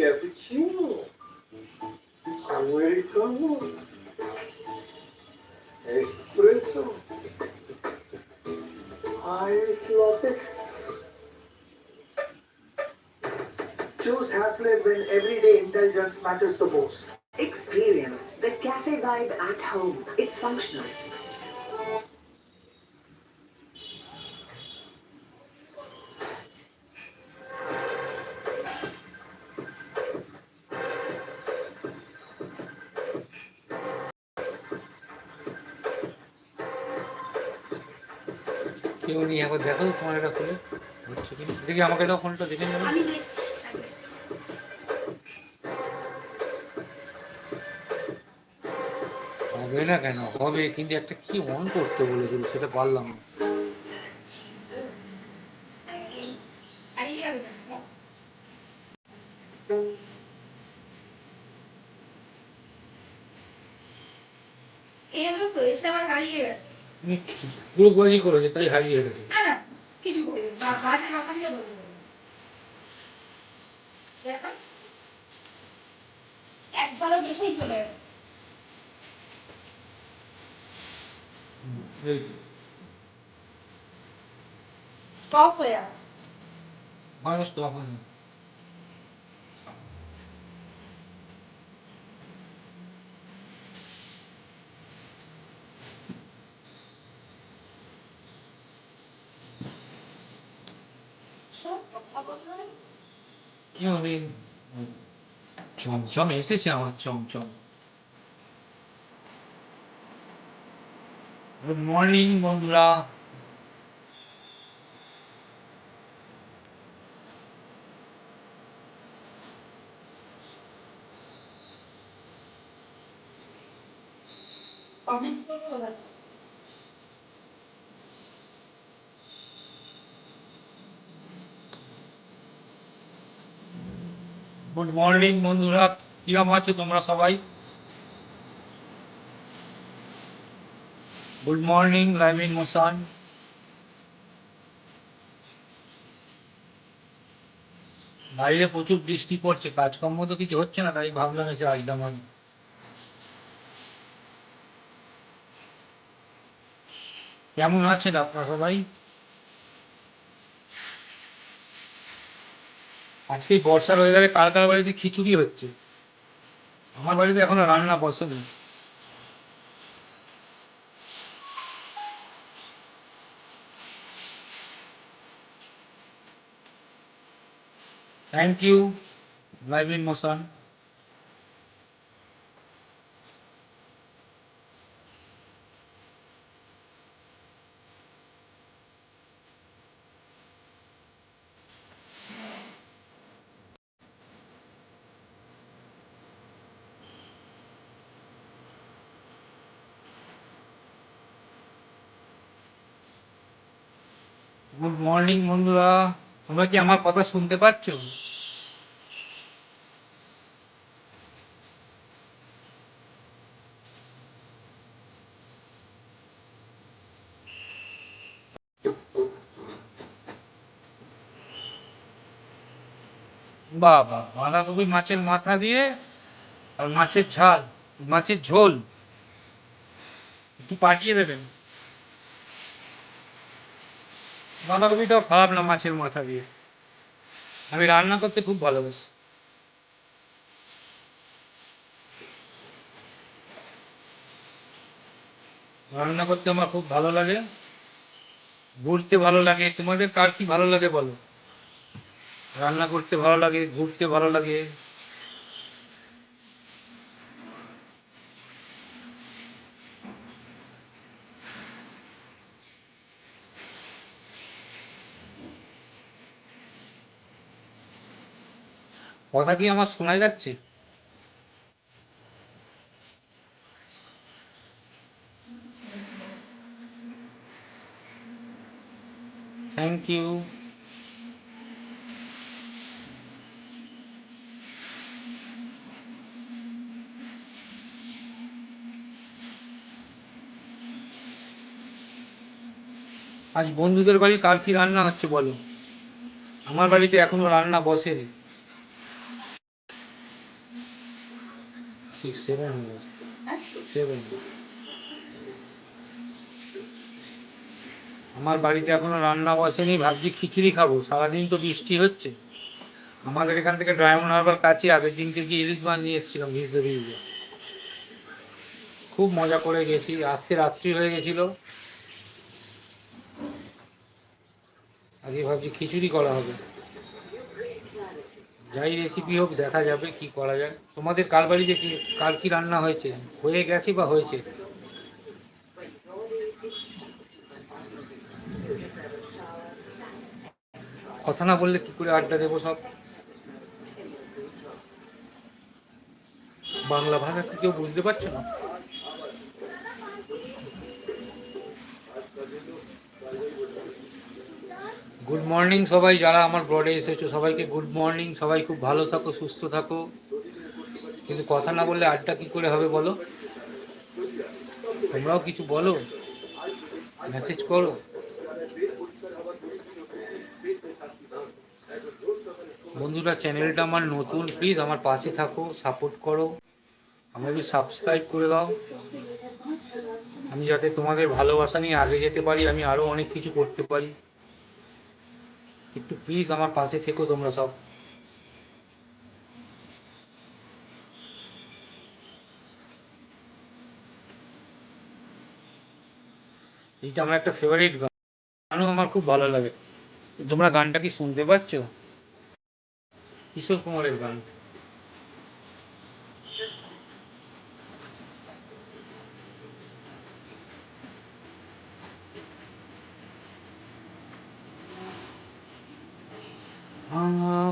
cappuccino, americano, espresso, ice ah, latte. Choose Half-Life when everyday intelligence matters the most. Experience the cafe vibe at home. It's functional. কেউ একবার দেখো তো তোমার এটা খুলে। হচ্ছে কি দেখি আমাকে দাও ফোনটা দেখে নেবে। আমি দেখছি হবে না কেন? হবে কিন্তু একটা কি অন করতে বলেছিল সেটা পারলাম না। এই তো এসে আমার হারিয়ে গেল পুরো বই করেছে তাই হারিয়ে গেছে কিছু এক ঝলক এসেই চলে গেল স্টপ হয়ে আছে। মানুষ তো এখন কি হবে চমচম এসেছে আমার চমচম গুড মর্নিং বন্ধুরা কমেন্ট করব গুড মর্নিং বন্ধুরা। কিরম আছো তোমরা সবাই? গুড মর্নিং লাইমিন মোসান বাইরে প্রচুর বৃষ্টি পড়ছে, কাজকর্ম তো কিছু হচ্ছে না, তাই ভাবলাম এসে আসলাম আমি। কেমন আছেন আপনারা সবাই? আজকে বর্ষার ওয়েদারে কার কার বাড়িতে খিচুড়ি হচ্ছে? আমার বাড়িতে এখনও রান্না বসেনি। Thank you living motion good morning বন্ধুরা। তোমরা কি আমার কথা শুনতে পাচ্ছ? বাবা, বাঁধাকপি মাছের মাথা দিয়ে আর মাছের ঝাল, মাছের ঝোল। একটু পাঠিয়ে দেবেন। বাঁধাকপিটাও খারাপ না, মাছের মাথা দিয়ে। আমি রান্না করতে খুব ভালোবাসি। রান্না করতে আমার খুব ভালো লাগে। ঘুরতে ভালো লাগে। তোমাদের কার কি ভালো লাগে বলো? রান্না করতে ভালো লাগে, ঘুরতে ভালো লাগে। কথা কি আমার শোনা যাচ্ছে? থ্যাংক ইউ আজ বন্ধুদের বাড়ি কার কি রান্না হচ্ছে বলো? আমার বাড়িতে এখনও রান্না বসেনি। সিক্স সেভেন হ্যাঁ সেভেন আমার বাড়িতে এখনও রান্না বসেনি, ভাবছি খিচুড়ি খাব, সারাদিন তো বৃষ্টি হচ্ছে। আমাদের এখান থেকে ডায়মন্ড হারবার কাছে আগের দিন থেকে ইলিশ মাছ নিয়ে এসেছিলাম ভিজতে ভিজতে খুব মজা করে গেছি আসতে রাত্রি হয়ে গেছিল। আজকে ভাবছি খিচুড়ি করা হবে। যাই রেসিপি হোক, দেখা যাবে কি করা যায়। তোমাদের কার বাড়িতে কি কার কি রান্না হয়েছে? হয়ে গেছে বা হয়েছে? কথা না বললে কি করে আড্ডা দেবো সব? বাংলা ভাষা কি কেউ বুঝতে পারছ না? গুড মর্নিং সবাই, যারা আমার ব্রডে এসেছ, সবাইকে গুড মর্নিং সবাই খুব ভালো থাকো, সুস্থ থাকো। কিন্তু কথা না বললে আড্ডা কি করে হবে বলো? তোমরাও কিছু বলো? মেসেজ করো। বন্ধুরা চ্যানেলটা আমার নতুন। প্লিজ আমার পাশে থাকো সাপোর্ট করো। আমাকে সাবস্ক্রাইব করে দাও। আমি যাতে তোমাদের ভালোবাসা নিয়ে আগে যেতে পারি, আমি আরও অনেক কিছু করতে পারি। একটু প্লিজ আমার পাশে থেকো তোমরা সব। এইটা আমার একটা ফেভারিট গান। গানও আমার খুব ভালো লাগে। তোমরা গানটা কি শুনতে পাচ্ছ? কিশোর কুমারের গান।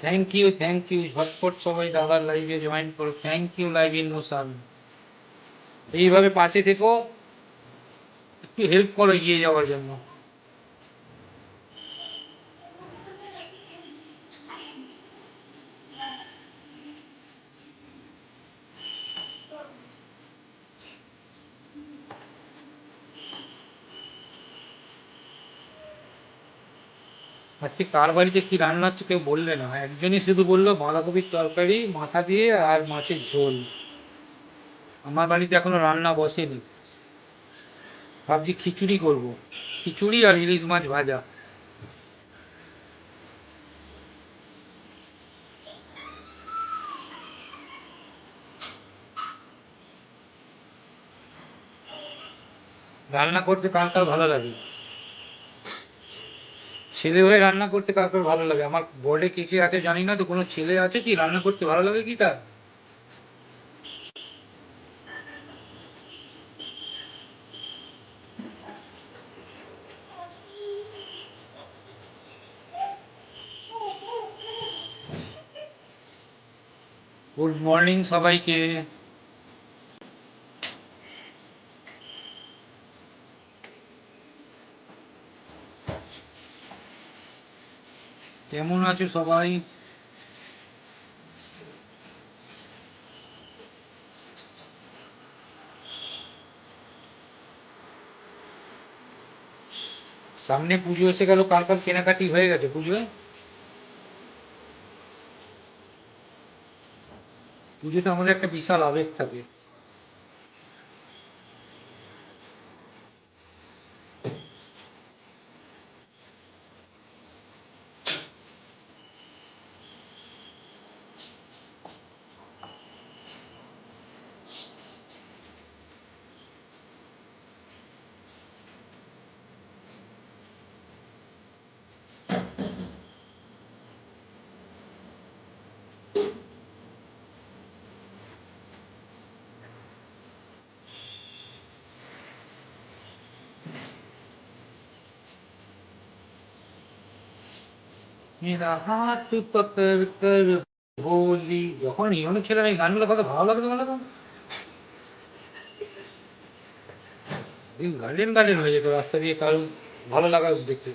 থ্যাংক ইউ থ্যাংক ইউ ঝটপট সবাই দাদার লাইভে জয়েন করো। থ্যাংক ইউ লাইভ ইনমোশন এইভাবে পাশে থেকো। একটু হেল্প করো এগিয়ে যাওয়ার জন্য। আজকে কার বাড়িতে কি রান্না হচ্ছে কেউ বললে না। একজনই শুধু বলল বাঁধাকপির তরকারি, মাথা দিয়ে আর মাছের ঝোল। আমার বাড়িতে এখনও রান্না বসেনি। ভাবছি খিচুড়ি করব। খিচুড়ি আর ইলিশ মাছ ভাজা। রান্না করতে কার কার ভালো লাগে? ছেলে হয়ে রান্না করতে কার ভালো লাগে? আমার বোর্ডে কে কে আছে জানি না, তো কোনো ছেলে আছে কি রান্না করতে ভালো লাগে কি তার? গুড মর্নিং সবাইকে। কেমন আছো সবাই? সামনে পুজো এসে গেল কার কার কেনাকাটি হয়ে গেছে পুজোয়? পুজোতে আমাদের একটা বিশাল আবেগ থাকে। মেরা হাত পকর কর হোলি যখন ইউনিট ছিলাম এই গানগুলো কত ভালো লাগতো বলো তো। গার্ডেন গার্ডেন হয়ে যেত রাস্তা দিয়ে কারও ভালো লাগা দেখতে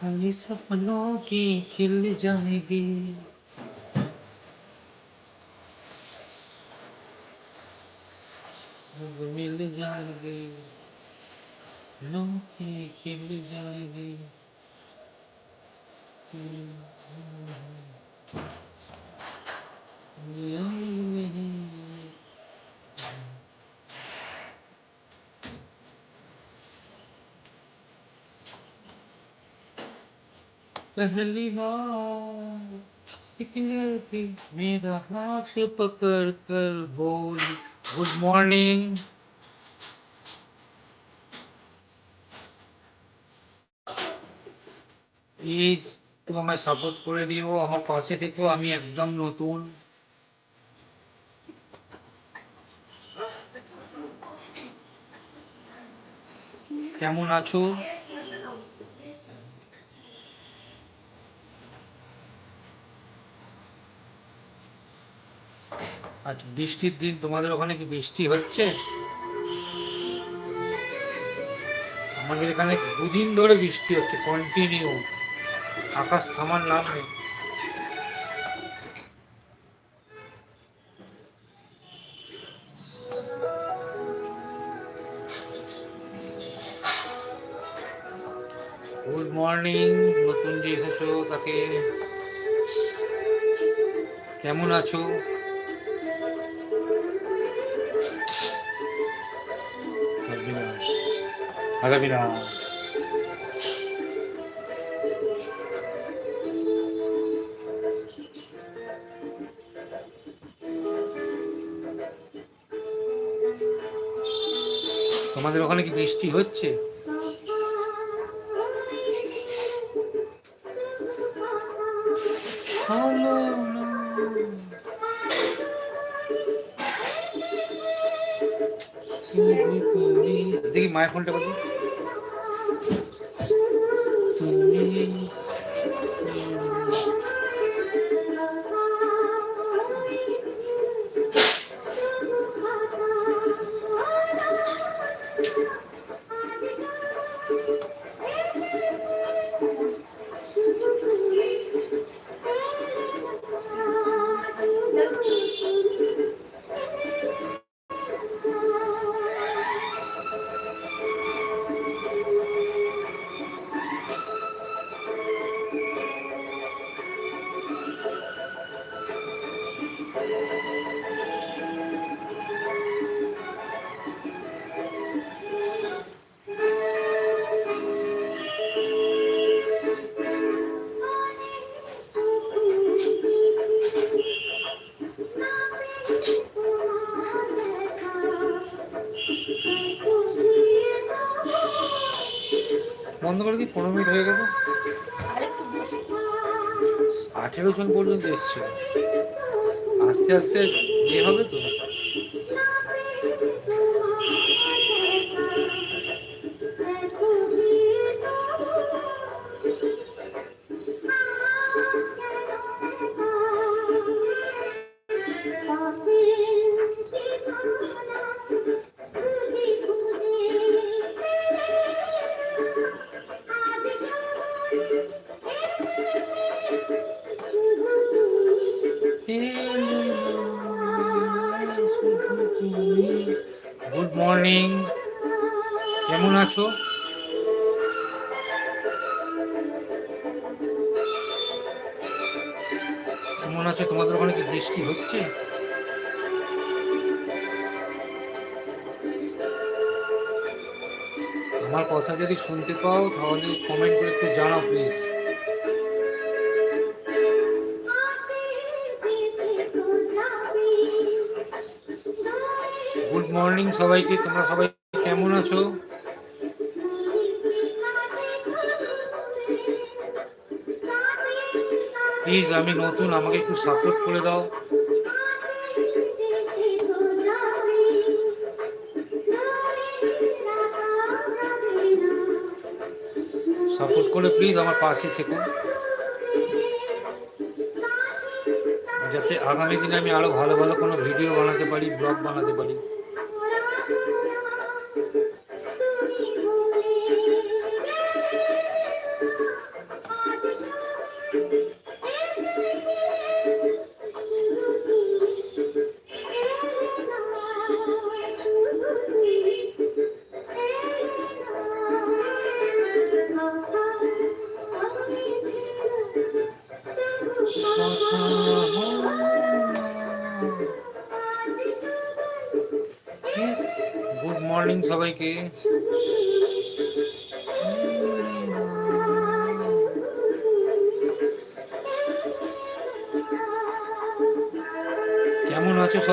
खाली सपनों की खिल जाएगी अब मिल जाएगी नो की खिल जाएगी पहली बार एक लड़की मेरा हाथ पकड़ कर बोली गुड मॉर्निंग প্লিজ একটু আমায় সাপোর্ট করে দিও আমার পাশে থেকো আমি একদম নতুন কেমন আছো আচ্ছা বৃষ্টির দিন, তোমাদের ওখানে কি বৃষ্টি হচ্ছে? আমাদের এখানে দুদিন ধরে বৃষ্টি হচ্ছে কন্টিনিউ আকাশ থামার নাম নেই। গুড মর্নিং নতুন যে এসেছ তাকে কেমন আছো? আগাবি না তোমাদের ওখানে কি বৃষ্টি হচ্ছে হলো না। দেখি মায়ের ফোনটা বলি তুমি পনেরো মিনিট হয়ে গেল। আঠেরো জন পর্যন্ত এসছিল। আস্তে আস্তে ইয়ে হবে তো? যদি শুনতে পাও, তাহলে কমেন্ট করে একটু জানাও প্লিজ গুড মর্নিং সবাইকে, তোমরা সবাই কেমন আছো? প্লিজ আমি নতুন, আমাকে একটু সাপোর্ট করে দাও। করে প্লিজ আমার পাশে থেকুন যাতে আগামী দিনে আমি আরও ভালো ভালো কোনো ভিডিও বানাতে পারি, ব্লগ বানাতে পারি।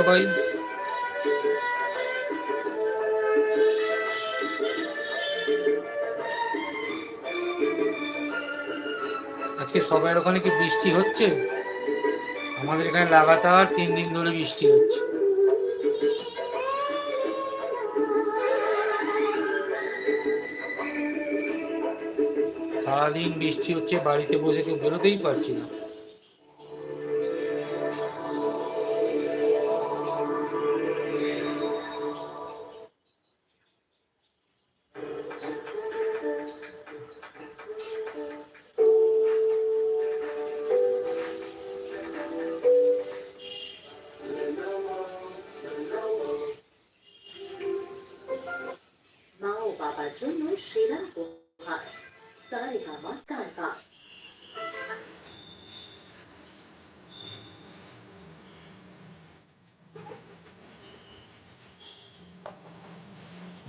সবাই আজকে সবার ওখানে কি বৃষ্টি হচ্ছে? আমাদের এখানে লাগাতার তিন দিন ধরে বৃষ্টি হচ্ছে। সারাদিন বৃষ্টি হচ্ছে, বাড়িতে বসে কেউ বেরোতেই পারছি না।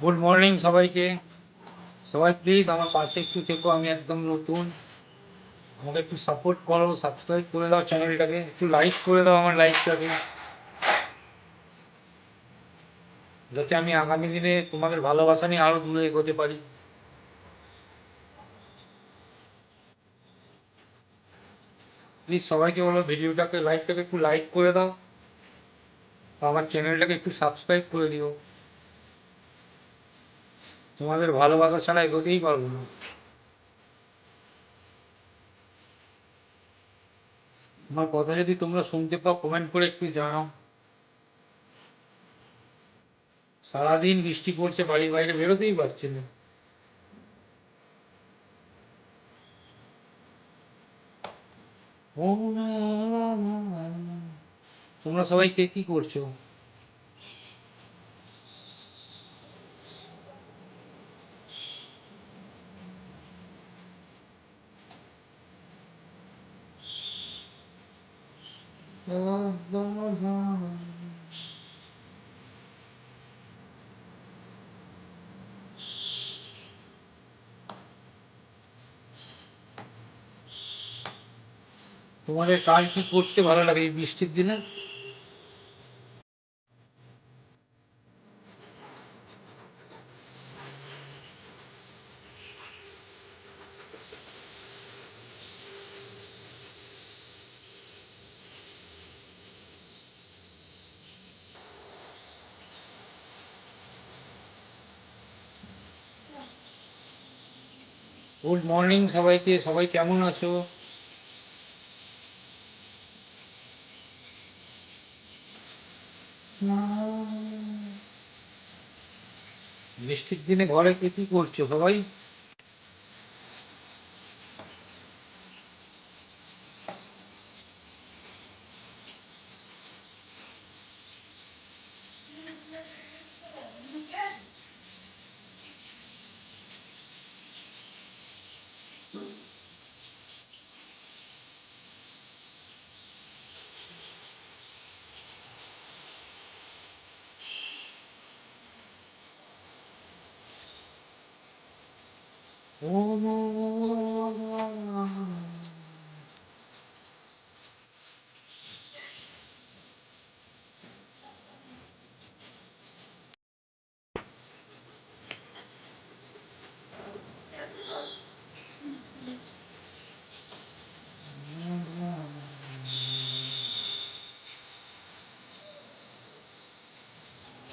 গুড মর্নিং সবাইকে সবাই প্লিজ আমার পাশে একটু থেকো, আমি একদম নতুন। আমাকে একটু সাপোর্ট করো সাবস্ক্রাইব করে দাও চ্যানেলটাকে একটু লাইক করে দাও আমার লাইকটাকে যাতে আমি আগামী দিনে তোমাদের ভালোবাসা নিয়ে আরও দূরে এগোতে পারি। প্লিজ সবাইকে বলো, ভিডিওটাকে লাইকটাকে একটু লাইক করে দাও। আমার চ্যানেলটাকে একটু সাবস্ক্রাইব করে দিও। তোমাদের ভালোবাসা ছাড়া এগোতেই পারব না। আমার কথা যদি তোমরা শুনতে পাও কমেন্ট করে একটু জানাও। সারাদিন বৃষ্টি পড়ছে, বাড়ির বাইরে বেরোতেই পারছি না ও না না না না। তোমরা সবাই কে কি করছ? তোমাদের কাজ কি করতে ভালো লাগে এই বৃষ্টির দিনে? গুড মর্নিং সবাইকে, সবাই কেমন আছো? বৃষ্টির দিনে ঘরে কে কি করছ সবাই?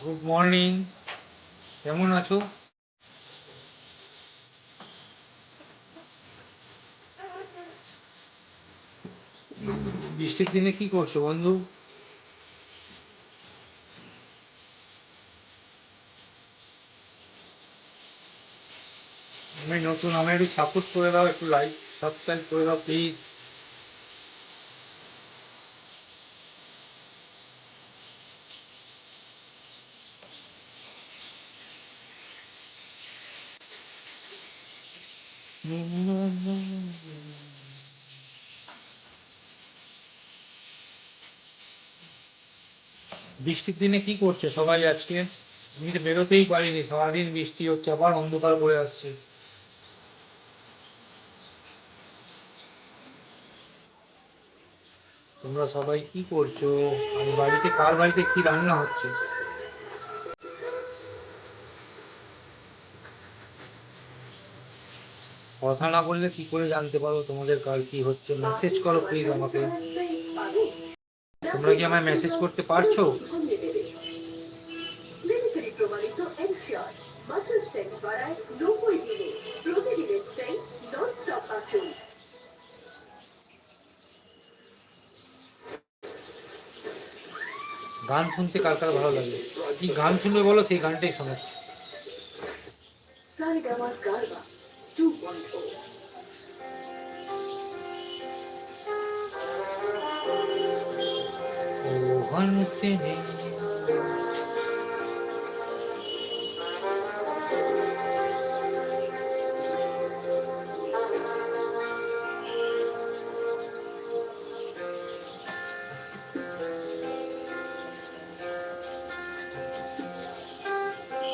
গুড মর্নিং কেমন আছো? বৃষ্টির দিনে কি করছ বন্ধু? আমি নতুন আমি একটু সাপোর্ট করে দাও, একটু লাইক সাবস্ক্রাইব করে দাও প্লিজ বৃষ্টির দিনে কি করছে সবাই আজকে? আমি তো বেরোতেই পারিনি, সারাদিন বৃষ্টি হচ্ছে, আবার অন্ধকার করে আসছে। তোমরা সবাই কি করছ? আমি বাড়িতে, কার বাড়িতে কি রান্না হচ্ছে? কথা না বললে কি করে জানতে পারো তোমাদের কাল কি হচ্ছে? মেসেজ করো প্লিজ আমাকে। তোমরা কি আমায় মেসেজ করতে পারছ? গান শুনতে কার কার ভালো লাগে? কি গান শুনবে বলো সেই গানটাই শোনাচ্ছি